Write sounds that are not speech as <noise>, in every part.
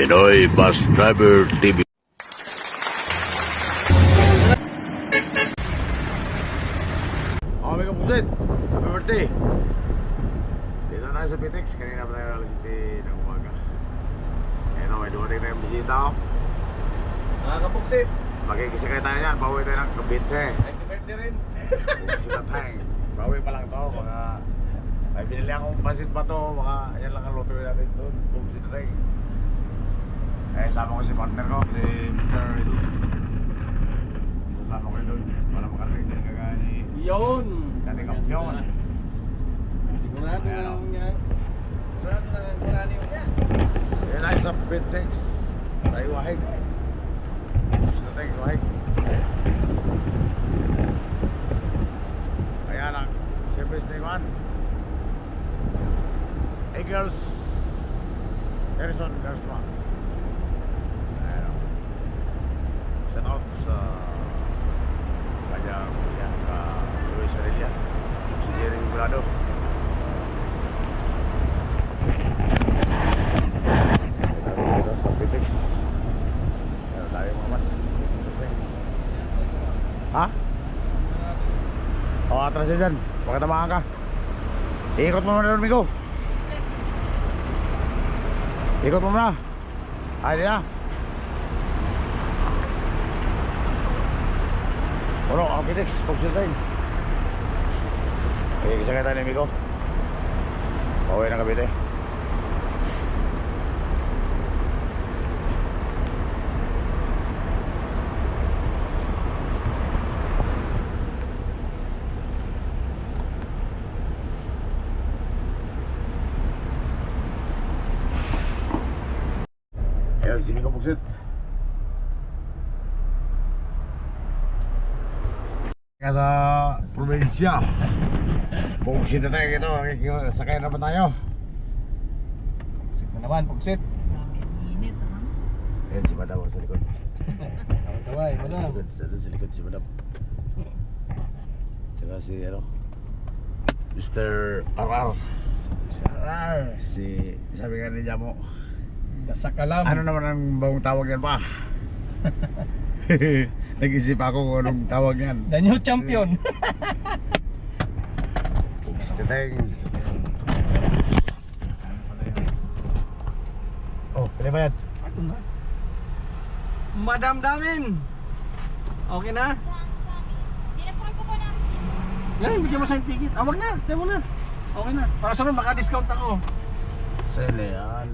Pinoy Bus Driver TV. Okay, mga pusit. Happy birthday. Dito na sa Pitex. Kanina pa tayo alas 7 ng umaga. Ayun o, may dumating na yung bisita ko. Mga kapuksit, Magkikisakay tayo yan. Pauwi tayo ng Cavite. happy birthday rin. Pusit tayo. Pauwi pa lang to. Mga... May binili akong pansit pa to. Mga yan lang ang lutuin natin doon. Pusit tayo. Eh, sama ko si partner ko. Si Mr. Jesus. Sasama ko yun. Para makarating din kagaya ni Yun. Dati kampiyon. Sigurado na Ayan, lang oh. niya. Sigurado na lang niya. Yan ay sa Pitex. Sa Iwahig. Gusto natin Iwahig. Ayan ang service na Iwan. Hey girls. Harrison Garsma. Ayan o. Shout out sa kanyang yan sa Luis Aurelia. Si Jerry Murado. Dito sa Pitex. Meron tayo mga mas. Ha? O, atras na dyan. Pagkatamaan ka. Ikot mo muna doon, Migo. Ikot mo muna. Ay, di na. Ulo, ang Pitex. Pagsil tayo. Okay, kisakay tayo ni Migo. Pauwi ng Cavite. Ayan, sini ko pugsit. Nga sa probinsya. Pugsit na tayo dito. Sakay na ba tayo? Puksit na naman, puksit. Init, ha? Ayan si Madam sa likod. Kaway, madam. sa, likod si Madam. Tsaka si ano? Mr. RR. Sarar. Si, sabi nga ni Jamo, Dasakalam. ano naman ang bagong tawag yan pa? <laughs> <laughs> Nag-isip ako kung anong tawag yan. The new champion. <laughs> Tayo. Oh, pwede ba yan? Ako na. Madam Damin. Okay na? Yan, bigyan mo sa ticket. Ah, wag na. Tayo mo na. Okay na. Para sa maka-discount ako. Sale yan.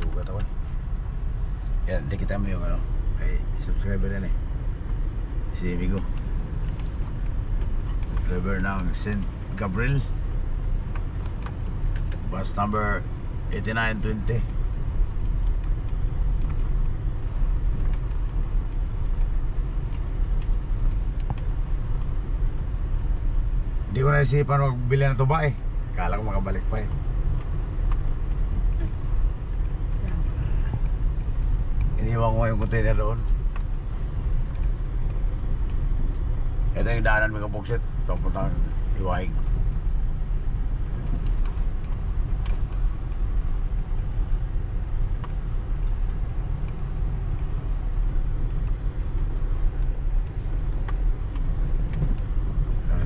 Sugat ako eh. Yan, di kita mo yung ano. May subscriber yan eh. Si Migo. Driver ng St. Gabriel. Bus number 8920. Hindi ko naisipan magbili ng tuba eh. Kala ko makabalik pa eh. Iniwan ko yung container doon. Ito yung daanan mga buksit. Papuntang Iwahig.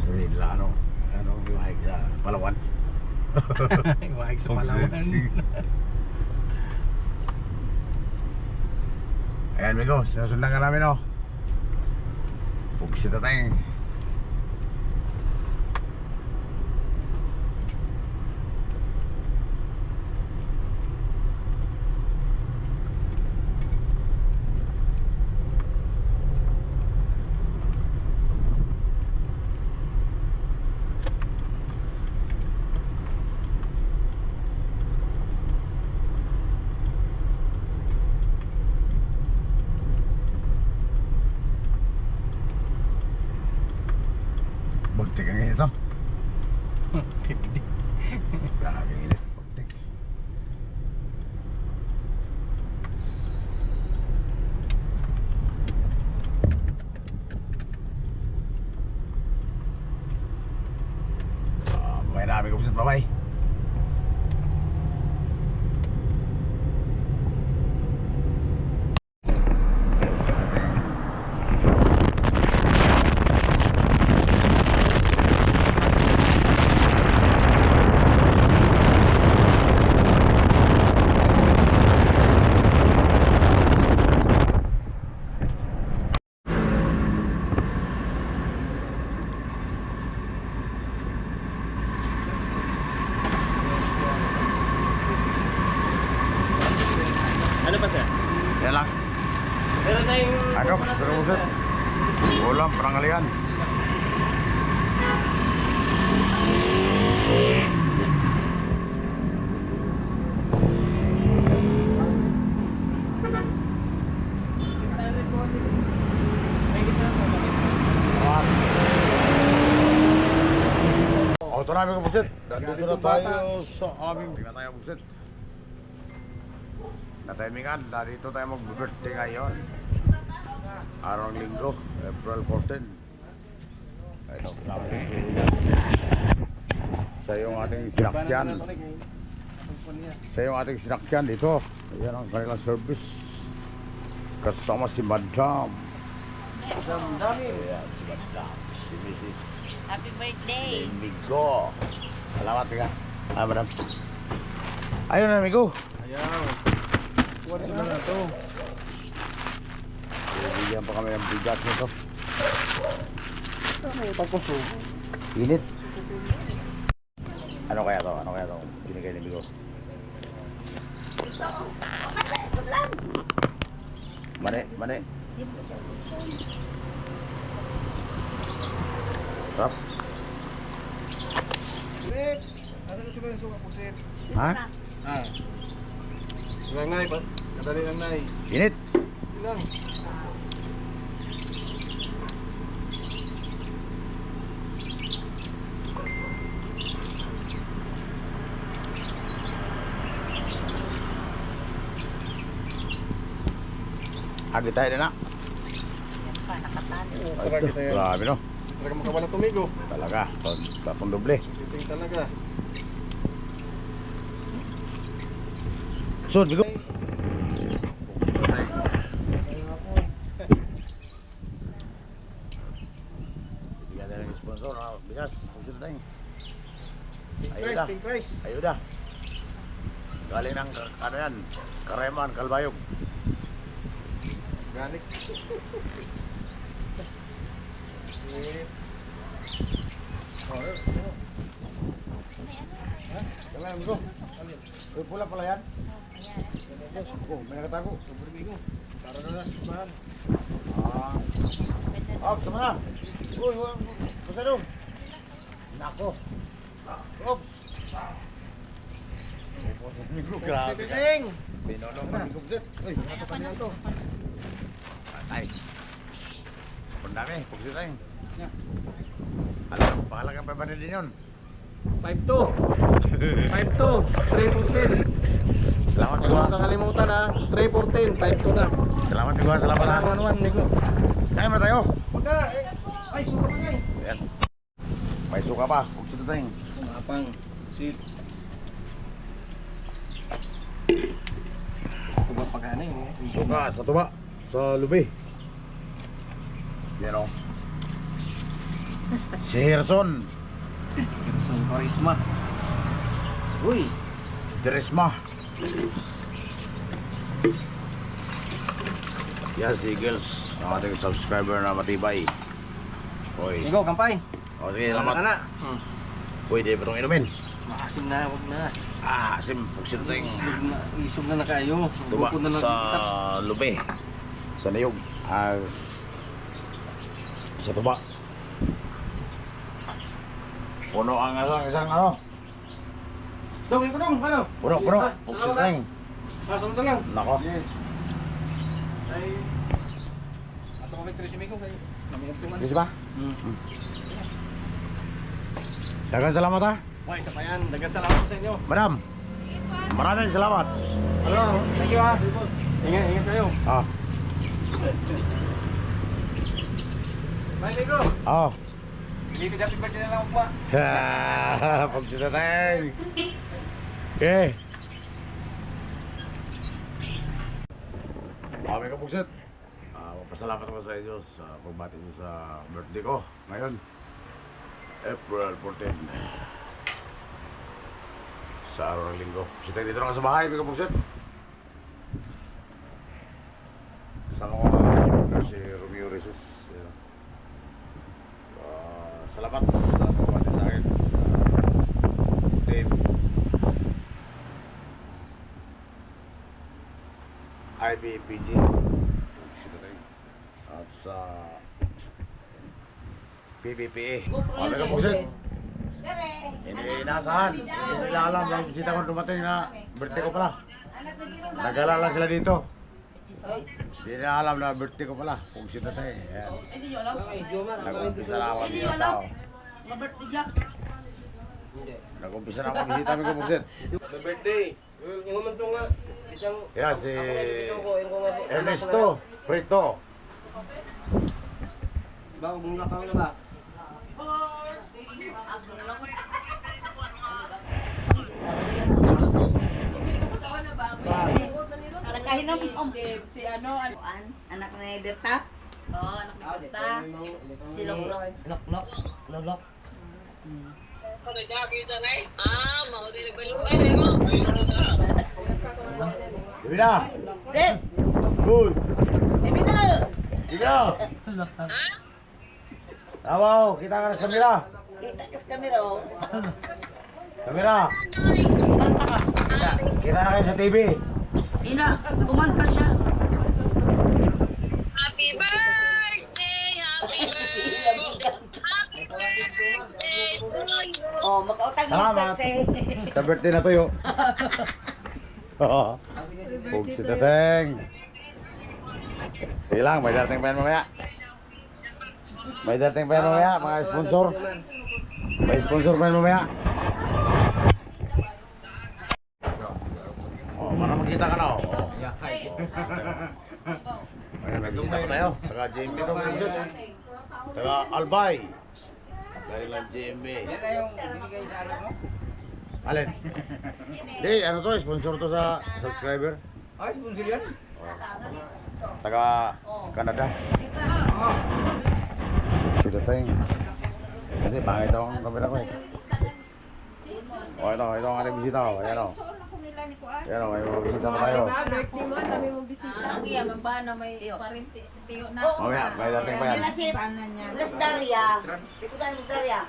Sabihin nila ano? Ano Iwahig sa Palawan? <laughs> Wag sa Palawan. Ayan, Migo, sinusundan ka namin, oh. Pugsit na tayo. Bagtik ang init, oh. Grabe ang init. Bagtik. Namin ko sa babay. Tanghalian. Auto namin ka busit. Nandito na tayo sa aming... Tingnan tayo busit. Na-timingan, dito tayo mag-birthday ngayon. Araw ng linggo, April 14. Ito, kasama ko yung guru niya. Sa yung ating sinakyan. Sa yung ating sinakyan dito. Ayan ang kanilang service. Kasama si Madam. Ayan, si Madam. Si Mrs. Happy birthday! Amigo. Salamat ka. Ah, Madam. Ayun amigo. Ayaw. Kuha na to. Bigyan pa kami ng bigas nito. Ano yung pagkuso? Init. Ano kaya to? Ano kaya to? Binigay ni Bigo. Mane, mane. Rap. Ano na sila yung suka pusit? Ha? Ah. Lang nai, pa. Kadali lang nai. Init. Ilang. Agi tayo din na. Yan pa, Ito, kasi yan. Grabe no. Talaga makawalang tumigo. Talaga. Tapong doble. Titing talaga. Sun, Bigo. Bigyan na ng sponsor. ah, Bigas. Puso na tayo. Rice. Ayuda. Galing ng ano yan, Kareman, Kalbayog. Ganik. Lit. Oh, eh, oh. Ha? Kailangan amigo. Alin? Uy, pula pala yan. Oh, may nakatago. Sobrang bigo. Tara na na. Mahal. Ah. Oh, sama na. Uy, uy, basta doon. Nako. Op. Grabe. Siting! Pinolong kami kubsit. Uy, Ano pa niyan to? Ay. Ang dami, kubsit tayo. Yeah. Alam, pahalagang pa ba din yun? 5-2. 5-2. 3 for 10. Salamat, Huwag Bigo. mo kakalimutan ha. 3 for 10. 5-2 na. Salamat, Bigo. Salamat na. kang anuan, Nico. Kaya mo tayo. Huwag na. Eh, ay, suka pa nga eh. Ayan. May suka pa. Kubsit tayo. Mapang. Sit. Tuba pa ka na eh. Suka sa tuba. Sa lubi. Yan o. Si Herson. Sa Karisma. Uy. Teresma. Yan si Eagles. Ang ating subscriber na matibay. Hoy. Nico, kampay. O sige, Salamat salamat. na. Hmm. Pwede ba itong inumin? Maasim na, huwag na. Ah, sim. Pugsit tayong Isog na, isog na na kayo. tuba na sa kita. Sa niyog. Ah, sa tuba. Puno ang isang, isang ano? Dong, ikaw dong, ano? Puno, puno. Tayong. Ah, sunod na lang. Nako. Ay, ato kami Trisimico kayo. Namiyagtuman. Bisa ba? Hmm. Dagan salamat ha. Wah, isa pa yan. Dagan salamat sa inyo. Madam. Maraming salamat. Hello, thank you ha. Ingat, ingat kayo. Ah. Nico. Oh. Pilipid happy birthday na lang ako pa. Pagsuta tayo. Okay. Kami ka pugsit. Ah, magpasalamat ako sa inyo sa pagbati niyo sa birthday ko ngayon. April 14. Sa araw ng linggo. Pugsit tayo dito lang sa bahay, mga pugsit. Sama ko si Romeo Rizos. Yan. Ah, salamat sa pagbati sa akin sa team IBPG at sa PBPA. Sabi ko po siya, hindi inasahan. Hindi nila alam na bisita ko dumating na birthday ko pala. Nagala lang sila dito. Hindi nila alam na birthday ko pala. Kung sino tayo. Ayan. Nag-umpisa na ako bisita tao. Nag-umpisa na ako bisita mi ko Buksit. Happy birthday. Yung man nga. Yan si. Ernesto Prito. Ba, mong lakaw na ba? Nakahinom mo. Si ano, ano? An, anak ni Berta. Oo, anak ni Tita. Si Lolo. Loklok. Lolok. Dibi na. Deb! Uy. Bibi na! Dibi na. Tawaw, kita ka na sa kamera. Kita ka sa kamera oh. Kamera. Kita na kayo sa TV. Ina, kumanta siya. Happy birthday! Happy birthday! Happy birthday to you! Oh, makautang Salamat. Sa birthday na tuyo. Huwag si Tateng. Sige lang, may dating pa yan mamaya. May dating pa yan mamaya, mga sponsor. May sponsor pa yan mamaya. Oh, para makita ka na. Oh. Ayan, nagkita ko tayo. Taga JMB to, Buksit. Taga Albay. Galing lang JMB. Yan na yung binigay sa anak mo? Alin? Di, ano to, sponsor to sa subscriber. Ay, sponsor yan? Taga Canada. Si Tateng. Kasi pangit daw ang kamera ko eh. Oh, ito, ito ang ating bisita. Oh. Ayan o. Ayan o, may mga bisita na tayo. birthday mo, dami mong bisita. Ang iya, ba na may parinti, tiyo na. Mamaya, may dating pa yan. Sila si Las Daria. Sikudan Las Daria.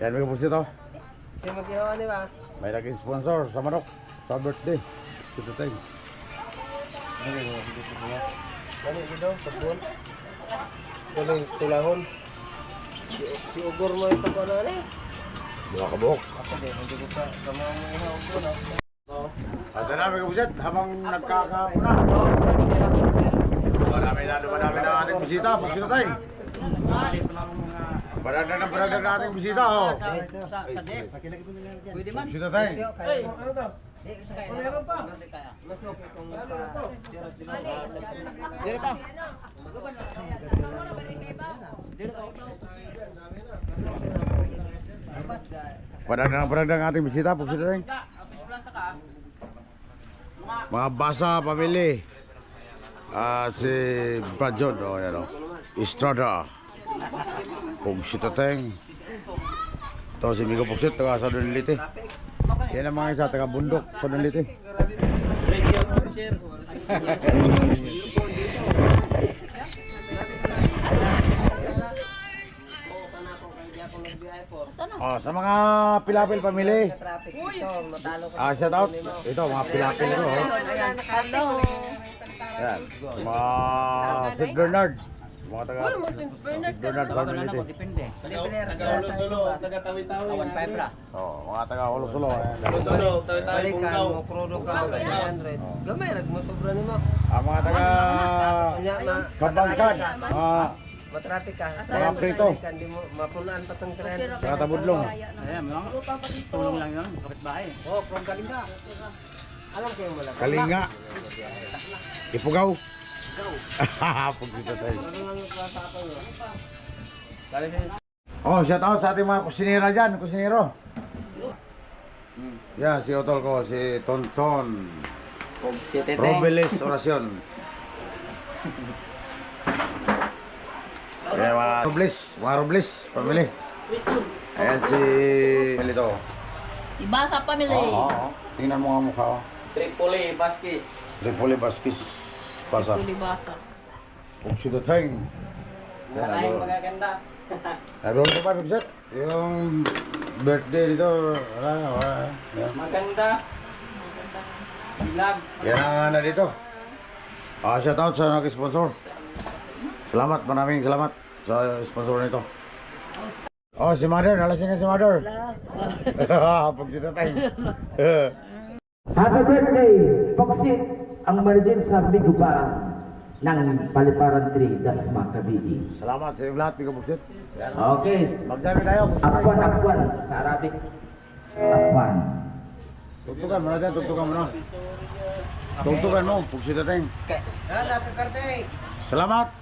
Yan, may kapusito. Siya magkihawa ni ba? May naging sponsor sa manok. Sa birthday. Si Tateng. Gani dito, sabon. Galing tulahon. Si, si Ugor mo ito ko na eh. Buka ka buhok. Na. At na, may kapusit. Habang nagkakauna. Marami na, dumadami na ating bisita. Pag si Tateng. Paragdag na paragdag na ating bisita. Oh. Pwede man. Si Tateng. Hey, ano to? Eh. Meron pa. Mas okay kung sa... Dili ka. Paragdag na paragdag ang ating bisita. Planta ka. Mga basa, pamili. Ah, si Brad John, oh, yan, oh. Estrada. Kung si Tateng. Ito si Migo Puksit, taga sa Dunliti. Yan ang mga isa, taga bundok sa Dunliti. Oh, sa mga pilapil ka. Ah, shout out. Ito, mga pilapil ito, oh. Hello. Yan. Mga St. Bernard. Mga taga St. Bernard family. Depende. Palipiler, solo, taga-tawi-tawi. Awan pa pra. Oh, mga taga Holo-Solo. Ayan. Solo, tawi-tawi. Balikan mo, krudo ka, 100. Gamay, rag mo sobra ni mo. Ang mga taga. Kabangkan. Mga Matraffic ka. Mga prito. Hindi mo, mapulaan pa tong tren. taga Tabudlong. Ayan, mga tulong lang yun, kapitbahay. Oh, from Kalinga. Alam ko yung malaki. Kalinga. Ipugaw. Tayo. Lang yung kasapang yun? Oh, shout out sa ating mga kusinera dyan, kusinero. Yan, si Otol ko, si Tonton. Robeles Oracion. <laughs> Ayan, mga Robles, mga Robles, pamili. Ayan si... Milito. Si Basa Family. Oo, oo. Tingnan mo nga mukha ko. Tripoli, Baskis. Tripoli Basquis. Pasa. Tulibasa. Kung si Tateng. Maraming magaganda. Naroon ko pa, Bigset. Yung birthday dito, wala, wala. Yan. Maganda. Bilag. Yan ang ano dito. Ah, shout out sa nag-sponsor. Salamat, maraming salamat. sa sponsor nito. Oh, si Mother, nalasing ka si Mother. <laughs> Pag si tatay. <laughs> Happy birthday, Poksit, ang manager sa Bigubaran ng Paliparan 3, Dasma, Cavite. Salamat sa inyong lahat, Buksit. Yan. Okay, Magsabi tayo. Akwan, Akwan, sa Arabic. Akwan. Tugtugan mo na dyan, tugtugan mo na. Tugtugan mo, Buksit tatay. Salamat,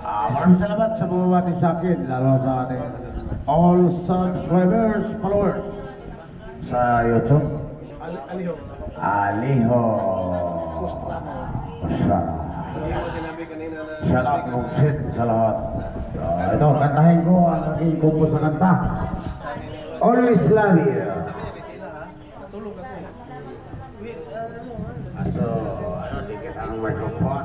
Ah, maraming salamat sa bumabati sa akin, lalo sa ating all subscribers, followers sa YouTube. Aliho. Aliho. Sa Hindi mo sinabi kanina na sa lahat ng Buksit, sa lahat. So, ito, kantahin ko ang aking kumpos na kanta. Always love you. natulog ako. Ah, So, ano, dikit ang microphone.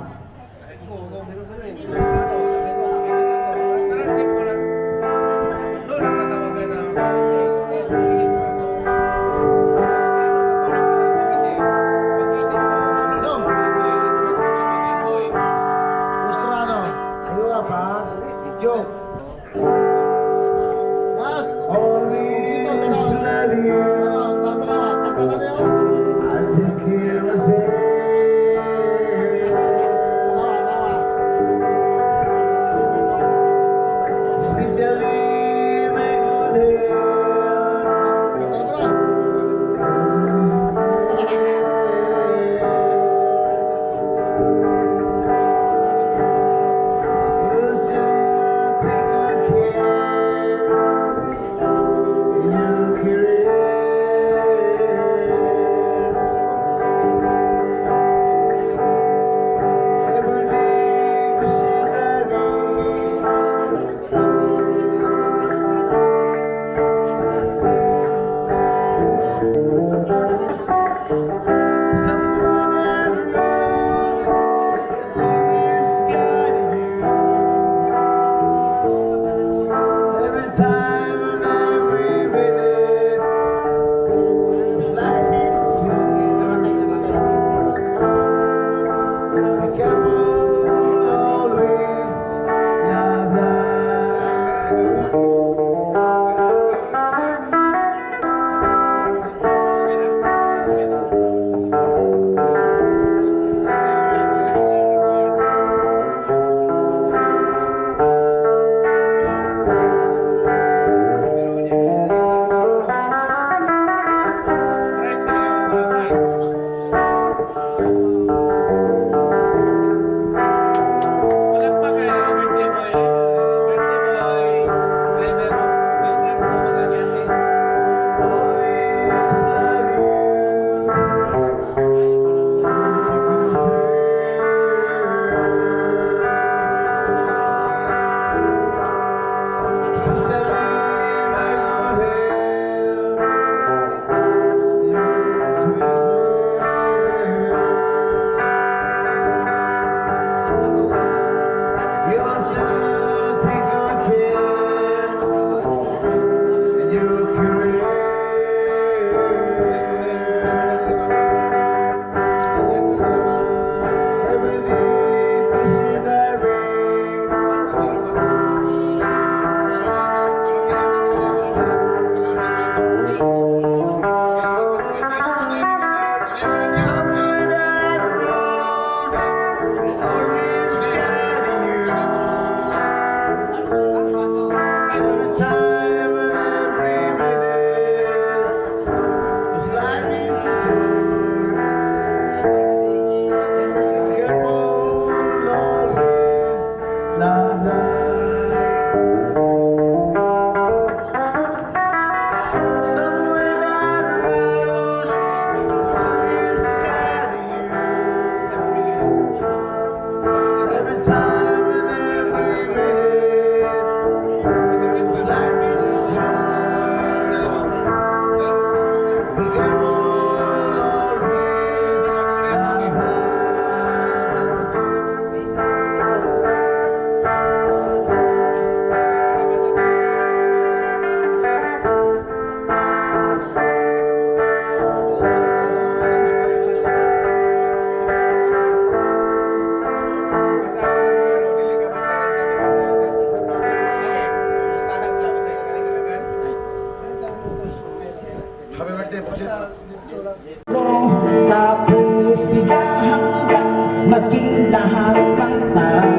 Maging lahat ng tayo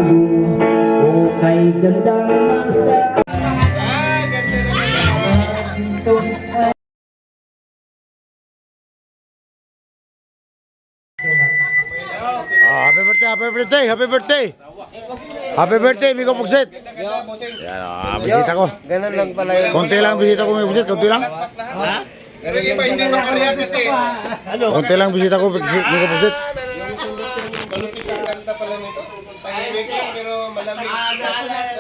Okay, gandang master Ah, happy birthday, happy birthday, happy birthday. Happy birthday, Migo Pugsit. Yan, ah, bisita ko. Ganun lang pala yun. Konti lang bisita ko, Migo Pugsit, konti lang. Pero iba hindi makaliya kasi. Konti lang bisita ko, Migo Pugsit. Malupit ang ganda pala nito. Tahimik lang pero malamig.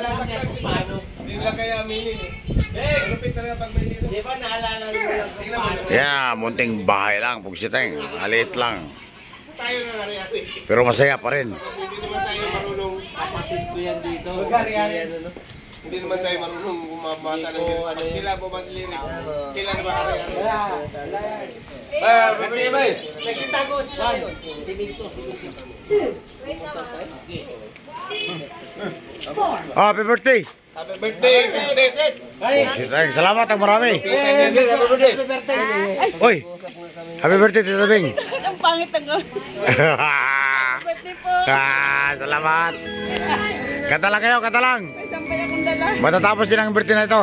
Nasasaktan si Mano. Hindi nila kaya aminin eh. Malupit talaga pag may dito. Di ba naalala mo lang? Tingnan mo. Yeah, munting bahay lang, Pugsiteng. Maliit lang. Tayo na nga ate. Pero masaya pa rin. Hindi naman tayo marunong. Kapatid ko yan dito. ano, Hindi naman tayo marunong bumabasa ng lyrics. Pag sila bumasa lyrics, sila na maaari. Ah, babay, babay. Nagsitago sila yun. Si Victor, si Ah, happy birthday. Happy birthday, Pugset! Pugsiteng, salamat ang marami. Happy birthday! Oy, happy birthday, Tita Bing. <laughs> Ang pangit ang <laughs> birthday po. ah, salamat. Kanta lang kayo, kanta lang. May sampay akong dala. Matatapos din ang birthday na ito.